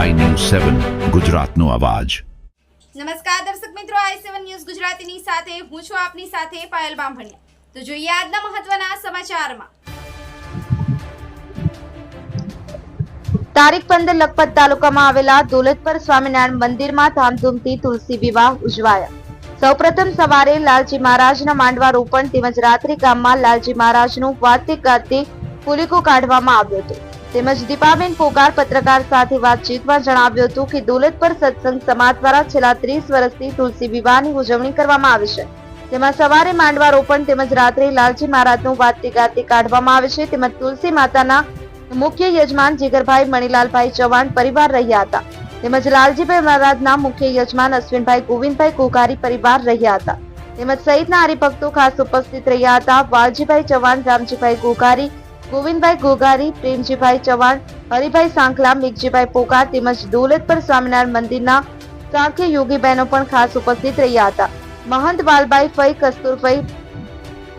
સેવન ગુજરાતનો અવાજ. નમસ્કાર દર્શક મિત્રો આઈ સેવન ન્યૂઝ ગુજરાતીની સાથે હું છું આપની સાથે પાયલ બામભણિયા. તો જોઈએ આજના મહત્વના સમાચારમાં. તારીખ પંદર લખપત તાલુકામાં આવેલા દોલતપર સ્વામિનારાયણ મંદિરમાં ધામધૂમથી તુલસી વિવાહ ઉજવાયા. સૌપ્રથમ સવારે લાલજી મહારાજના માંડવા રોપણ તેમજ રાત્રિ ગામમાં લાલજી મહારાજનું વાતે ગાતે ફુલીકો કાઢવામાં આવ્યો હતો. તેમજ દીપાબેન પોકાર પત્રકાર સાથે વાતચીતમાં જણાવ્યું હતું કે દોલતપર સત્સંગ સમાજ દ્વારા છેલ્લા ત્રીસ વર્ષથી તુલસી વિવાહની ઉજવણી કરવામાં આવે છે. તેમાં સવારે માંડવા રોપણ તેમજ રાત્રે લાલજી મહારાજનું વાતે ગાતે કાઢવામાં આવે છે. તેમજ તુલસી માતાના મુખ્ય યજમાન જીગરભાઈ મણીલાલભાઈ ચૌહાણ પરિવાર રહ્યા હતા. તેમજ લાલજીભાઈ મહારાજના મુખ્ય યજમાન અશ્વિનભાઈ ગોવિંદભાઈ કોકારી પરિવાર રહ્યા હતા. તેમજ સહિતના હરિભક્તો ખાસ ઉપસ્થિત રહ્યા હતા. વાલજીભાઈ ચૌહાણ, રામજીભાઈ ગોગારી ગોવિંદભાઈ ગોગારી પ્રેમજીભાઈ ચૌહાણ હરિભાઈ સાંખલા મેઘજીભાઈ પોકાર તેમજ દોલતપર સ્વામિનારાયણ મંદિરના સાંખ્ય યોગી બહેનો પણ ખાસ ઉપસ્થિત રહ્યા હતા. મહંત વાલભાઈ ફઈ કસ્તુરભાઈ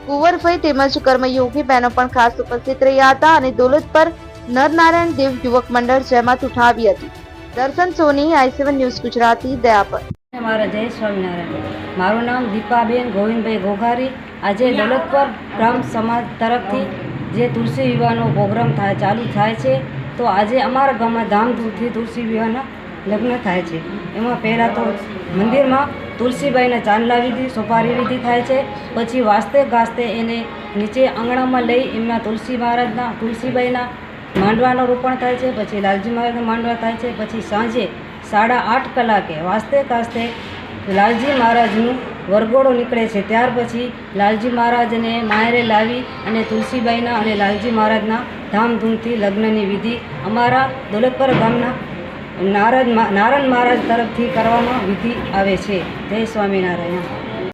કુંવરભાઈ તેમજ કર્મયોગી બહેનો પણ ખાસ ઉપસ્થિત રહ્યા હતા અને દોલત પર નરનારાયણ દેવ યુવક મંડળ જેમાં ઉઠાવી હતી. Darshan Soni I seven news Gujarati Dayapar. મારા જય સ્વામિનારાયણ. મારું નામ દીપાબેન ગોવિંદભાઈ ઘોઘારી આજે દોલતપર બ્રહ્મ સમાજ તરફથી જે તુલસી વિવાહનો પ્રોગ્રામ થાય, ચાલુ થાય છે, તો આજે અમારા ગામમાં ધામધૂમથી તુલસી વિવાહના લગ્ન થાય છે. એમાં પહેલાં તો મંદિરમાં તુલસીબાઈને ચાંદલા વિધિ, સોપારી વિધિ થાય છે, પછી વાસ્તે ગાસ્તે એને નીચે આંગણામાં લઈ એમના તુલસી મહારાજના, તુલસીબાઈના માંડવાનું રોપણ થાય છે, પછી લાલજી મહારાજના માંડવા થાય છે, પછી સાંજે સાડા આઠ કલાકે વાસ્તે કાસ્તે લાલજી મહારાજનું વરઘોડો નીકળે છે. ત્યાર પછી લાલજી મહારાજને માયરે લાવી અને તુલસીબાઈના અને લાલજી મહારાજના ધામધૂમથી લગ્નની વિધિ અમારા દોલતપર ગામના નારદ નારાયણ મહારાજ તરફથી કરવામાં વિધિ આવે છે. જય સ્વામિનારાયણ.